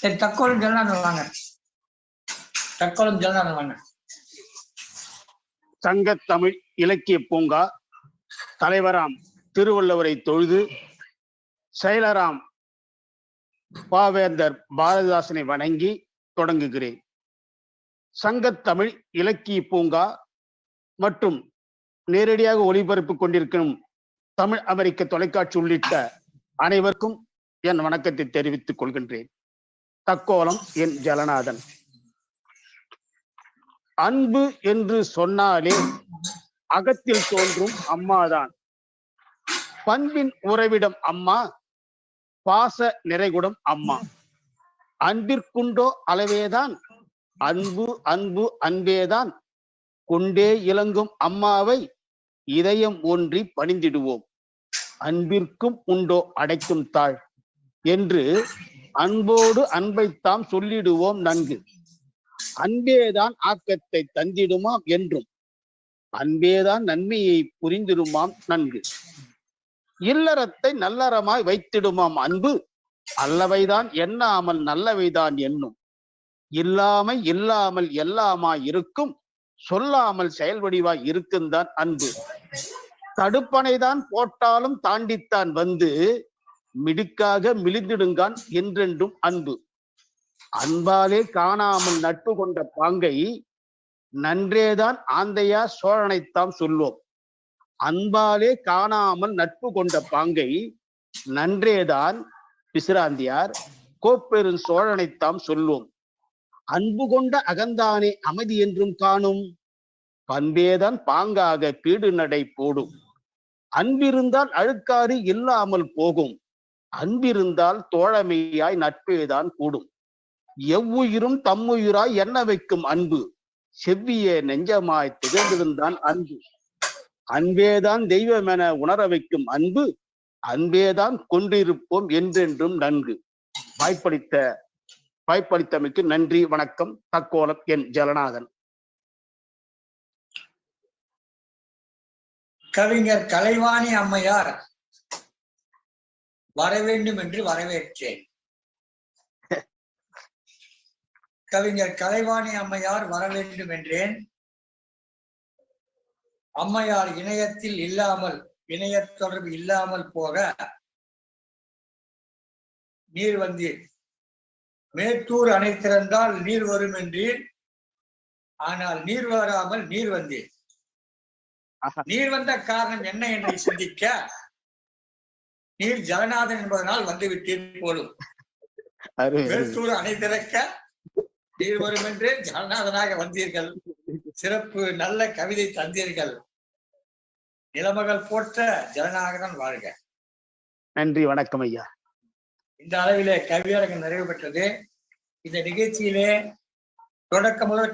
சரி தக்கோலம் ஜெகநாதன் வாங்க. தக்கோலம் ஜெகநாதன் வாங்க. சங்கத்தமிழ் இலக்கிய பூங்கா தலைவராம் திருவள்ளுவரை தொழுது செயலராம் பாவேந்தர் பாரதிதாசனை வணங்கி தொடங்குகிறேன். சங்கத்தமிழ் இலக்கிய பூங்கா மற்றும் நேரடியாக ஒளிபரப்பு கொண்டிருக்கும் தமிழ் அமெரிக்க தொலைக்காட்சி உள்ளிட்ட அனைவருக்கும் என் வணக்கத்தை தெரிவித்துக் கொள்கின்றேன். தக்கோலம் என் ஜலநாதன். அன்பு என்று சொன்னாலே அகத்தில் தோன்றும் அம்மாதான். பண்பின் உறவிடம் அம்மா பாச நிறைகுடம் அம்மா. அன்பிற்குண்டோ அளவேதான் அன்பு அன்பு அன்பேதான். கொண்டே இலங்கும் அம்மாவை இதயம் ஒன்றி பணிந்திடுவோம். அன்பிற்கும் உண்டோ அடைக்கும் தாழ் என்று அன்போடு அன்பைத்தாம் சொல்லிடுவோம் நன்கு. அன்பேதான் ஆக்கத்தை தந்திடுமாம் என்றும். அன்பேதான் நன்மையை புரிந்திடுமாம் நன்கு. இல்லறத்தை நல்லறமாய் வைத்திடுமாம் அன்பு. அல்லவைதான் எண்ணாமல் நல்லவைதான் என்னும். இல்லாமை இல்லாமல் எல்லாமாய் இருக்கும். சொல்லாமல் செயல்வடிவாய் இருக்குந்தான் அன்பு. தடுப்பனைதான் போட்டாலும் தாண்டித்தான் வந்து மிடுக்காக மிளிந்திடுங்கான் என்றென்றும் அன்பு. அன்பாலே காணாமல் நட்பு கொண்ட பாங்கை நன்றேதான் ஆந்தையா சோழனைத்தாம் சொல்வோம். அன்பாலே காணாமல் நட்பு கொண்ட பாங்கை நன்றேதான் பிசிராந்தியார் கோப்பெரும் சோழனைத்தாம் சொல்வோம். அன்பு கொண்ட அகந்தானே அமைதி என்றும் காணும். பண்பேதான் பாங்காக பீடு நடை போடும். அன்பிருந்தால் அழுக்காறு இல்லாமல் போகும். அன்பிருந்தால் தோழமையாய் நட்பேதான் கூடும். எவ்வுயிரும் தம்முயிராய் எண்ண வைக்கும் அன்பு. செவ்விய நெஞ்சமாய் திகழ்ந்திருந்தான் அன்பு. அன்பேதான் தெய்வம் என உணர வைக்கும் அன்பு. அன்பேதான் கொண்டிருப்போம் என்றென்றும் நன்கு வாய்ப்பளித்த வாய்ப்பளித்தமைக்கு நன்றி வணக்கம். தக்கோலம் என் ஜலநாதன். கவிஞர் கலைவாணி அம்மையார் வர வேண்டும் என்று வரவேற்றேன். கவிஞர் கலைவாணி அம்மையார் வர வேண்டும் என்றேன் அம்மையார் இணையத்தில் இல்லாமல் இணைய தொடர்பு இல்லாமல் போக நீர் வந்தீர். மேட்டூர் அணை திறந்தால் நீர் வரும் என்றீர் ஆனால் நீர் வராமல் நீர் வந்தீர். நீர் வந்த காரணம் என்ன என்று சிந்திக்க நீர் ஜெகநாதன் என்பதனால் வந்து விட்டீர் போலும் அணை திறக்க நீர் வரும் என்று ஜெகநாதனாக வந்தீர்கள். சிறப்பு நல்ல கவிதை தந்தீர்கள். நிலமகள் போற்ற ஜனநாயகன் வாழ்க. நன்றி வணக்கம் ஐயா. இந்த அளவிலே கவியரங்கம் நிறைவு பெற்றது. இந்த நிகழ்ச்சியிலே தொடக்க முதல்